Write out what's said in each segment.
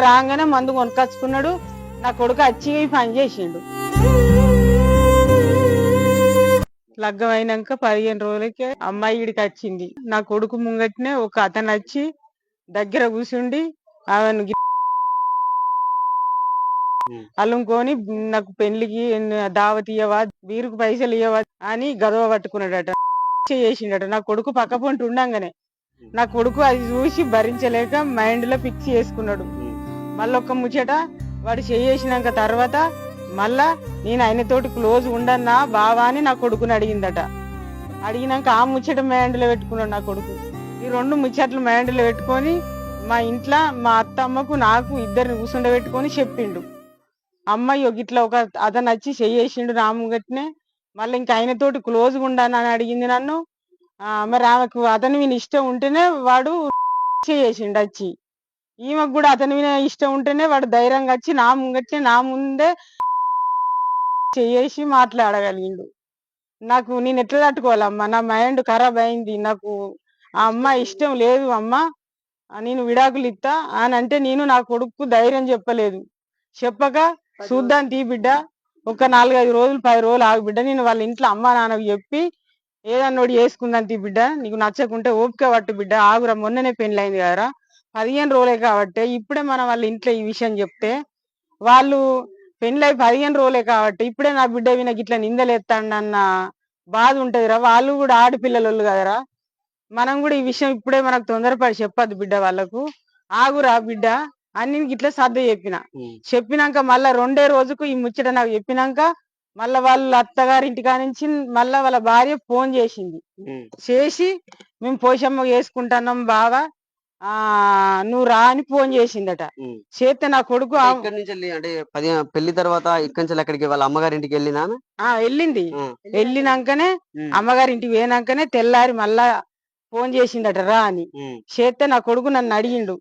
రాగానే మందు కొనుకొచ్చుకున్నాడు. నా కొడుకు వచ్చి పని చేసిండు. లగ్గం అయినాక పదిహేను రోజులకే అమ్మాయి ఇడికి వచ్చింది. నా కొడుకు ముంగట్నే ఒక అతను వచ్చి దగ్గర కూర్చుండి ఆమెను అల్లుకొని నాకు పెళ్ళికి దావత్ ఇయ్యవా బీరుకు పైసలు ఇయ్యవా అని గదవ పట్టుకున్నాడట. చేసిండట. నా కొడుకు పక్క పొంటి ఉండంగానే. నా కొడుకు అది చూసి భరించలేక మైండ్లో ఫిక్స్ చేసుకున్నాడు. మళ్ళీ ఒక్క ముచ్చట వాడు చేసినాక తర్వాత మళ్ళా నేను ఆయనతోటి క్లోజ్ ఉండన్నా బావా అని నా కొడుకుని అడిగిందట. అడిగినాక ఆ ముచ్చట మైండ్లో పెట్టుకున్నాడు నా కొడుకు. ఈ రెండు ముచ్చట్లు మైండ్లో పెట్టుకొని మా ఇంట్లో మా అత్తమ్మకు నాకు ఇద్దరిని కూర్చుండబెట్టుకొని చెప్పిండు. అమ్మాయి ఒక ఇట్లా ఒక అతను వచ్చి చెయ్యేసిండు రాముగట్నే మళ్ళీ ఇంకా ఆయనతోటి క్లోజ్గా ఉండాను అని అడిగింది నన్ను. మరి ఆమెకు అతను మీద ఇష్టం ఉంటేనే వాడు చేసిండు వచ్చి. ఈమెకు కూడా అతని మీద ఇష్టం ఉంటేనే వాడు ధైర్యంగా వచ్చి నా ముంగట్నే నా ముందే చేసి మాట్లాడగలిగిండు. నాకు నేను ఎట్లా తట్టుకోవాలమ్మా? నా మైండ్ ఖరాబ్ అయింది. నాకు ఆ అమ్మ ఇష్టం లేదు అమ్మా. నేను విడాకులు ఇస్తా అని అంటే నేను నా కొడుకు ధైర్యం చెప్పలేదు. చెప్పక చూద్దాం తీ బిడ్డ. ఒక నాలుగైదు రోజులు పది రోజులు ఆగు బిడ్డ. నేను వాళ్ళ ఇంట్లో అమ్మా నాన్నకు చెప్పి ఏదన్నా ఒకటి చేసుకుందాం తీ బిడ్డ. నీకు నచ్చకుంటే ఓపిక పట్టు బిడ్డ. ఆగురా మొన్ననే పెళ్ళైంది కదరా. పదిహేను రోజులే కాబట్టి ఇప్పుడే మనం వాళ్ళ ఇంట్లో ఈ విషయం చెప్తే వాళ్ళు పెళ్ళై పదిహేను రోజులే కాబట్టి ఇప్పుడే నా బిడ్డ విన గిట్లా నిందలేస్తాడన్న బాధ ఉంటదిరా. వాళ్ళు కూడా ఆడపిల్లలు కదరా. మనం కూడా ఈ విషయం ఇప్పుడే మనకు తొందరపడి చెప్పద్దు బిడ్డ వాళ్ళకు. ఆగురా బిడ్డ. అని గిట్లా సర్ద చెప్పిన. చెప్పినాక మళ్ళా రెండే రోజుకు ఈ ముచ్చట నాకు చెప్పినాక మళ్ళా వాళ్ళ అత్తగారి ఇంటికా నుంచి మళ్ళా వాళ్ళ భార్య ఫోన్ చేసింది. చేసి మేము పోషమ్మ చేసుకుంటున్నాం బావా. ఆ నువ్వు రా అని ఫోన్ చేసిందట చేస్తే నా కొడుకు ఆ- ఇక్కడ నుంచి వెళ్ళి అంటే పది పెళ్ళి తర్వాత ఇక్కడి నుంచి అక్కడికి వాళ్ళ అమ్మగారి ఇంటికి వెళ్ళినా? ఆ వెళ్ళింది. వెళ్ళినాకనే. అమ్మగారి ఇంటికి పోయినాకనే తెల్లారి మళ్ళా ఫోన్ చేసిందట రా అని. చేస్తే నా కొడుకు నన్ను అడిగిండు.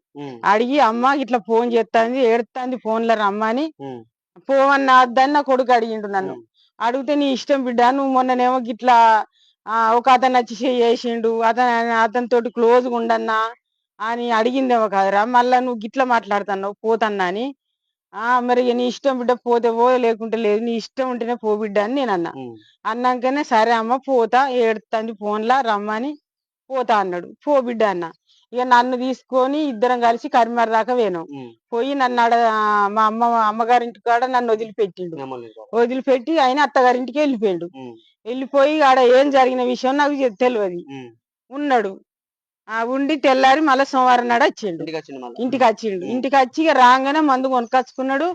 అడిగి అమ్మ ఇట్లా ఫోన్ చేస్తాంది ఏడుస్తాంది ఫోన్లో రమ్మని ఉమ్. పోవన్న వద్దని నా కొడుకు అడిగిండు నన్ను. అడిగితే నీ ఇష్టం బిడ్డ నువ్వు మొన్ననేమో గిట్లా ఒక అతను వచ్చి చేసిండు అతను అతనితోటి క్లోజ్గా ఉండన్నా అని అడిగిందేమో కదరా మళ్ళా నువ్వు గిట్లా మాట్లాడుతున్నావు పోతన్నా అని ఆ మరి నీ ఇష్టం బిడ్డ పోతే పో లేకుంటే లేదు నీ ఇష్టం ఉంటేనే పో బిడ్డ అని నేను అన్నా. అన్నాకనే సరే అమ్మ పోతా ఏడుతుంది ఫోన్లా రమ్మని పోతా అన్నాడు పో బిడ్డ అన్న ఇక నన్ను తీసుకొని ఇద్దరం కలిసి కరిమర్ దాకా పోయినాం ఉమ్. పోయి నన్ను ఆడ మా అమ్మ అమ్మగారింటి కాడ నన్ను వదిలిపెట్టిండు. వదిలిపెట్టి ఆయన అత్తగారింటికి వెళ్ళిపోయిండు. వెళ్ళిపోయి ఆడ ఏం జరిగిన విషయం నాకు తెలియదు. ఉన్నాడు ఉండి తెల్లారి మళ్ళీ సోమవారం నాడు వచ్చిండు ఇంటికి వచ్చిండు. ఇంటికి వచ్చి రాగానే మందు కొనుకొచ్చుకున్నాడు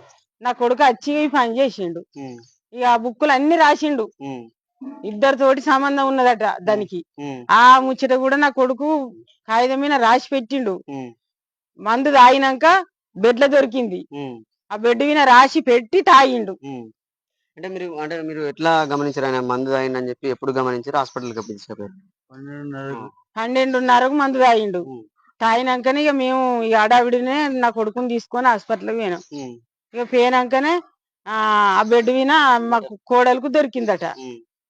నా కొడుకు వచ్చి పని చేసిండు. ఇక ఆ బుక్కులు అన్ని రాసిండు. ఇద్దరితోటి సంబంధం ఉన్నదట దానికి. ఆ ముచ్చట కూడా నా కొడుకు కాగితం మీద రాసి పెట్టిండు. మందు తాగినాక బెడ్ల దొరికింది. ఆ బెడ్ మీద రాసి పెట్టి తాగిండు. అంటే మీరు అంటే మీరు ఎట్లా గమనించారు ఆయన మందు తాగిందని చెప్పి ఎప్పుడు గమనించారు హాస్పిటల్కి తీసుకెళ్ళారు పన్నెండున్నరకు మందు తాగిండు. తాగినాకనే ఇక మేము ఇక అడావిడినే నా కొడుకుని తీసుకొని హాస్పిటల్కి పోయినాం. ఇక పోయినాకనే ఆ ఆ బెడ్ మీద మాకు కోడలకు దొరికిందట.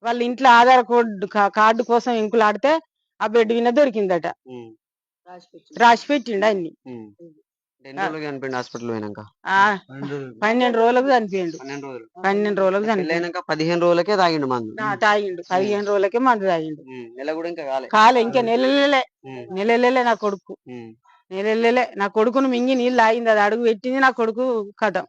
వాళ్ళ ఇంట్లో ఆధార్ కోడ్ కార్డు కోసం ఇంకులాడితే ఆ బెడ్ మీద దొరికిందట. రాసి పెట్టిండు అన్ని హాస్పిటల్ పోయినాక. పన్నెండు రోజులకు చనిపోయిండు పన్నెండు రోజులు. పన్నెండు రోజులకు చనిపోయిండు పెళ్ళైనాక పదిహేను రోజులకే తాగిండు మందు. తాగిండు. పదిహేను రోజులకే మందు తాగిండు. నెల కూడా ఇంకా కాలే. కాలే ఇంకా నెలలే. నెలలే నా కొడుకు. నెలలే నా కొడుకును మింగి నీళ్ళు తాగింది. అది అడుగు పెట్టింది నా కొడుకు కథం.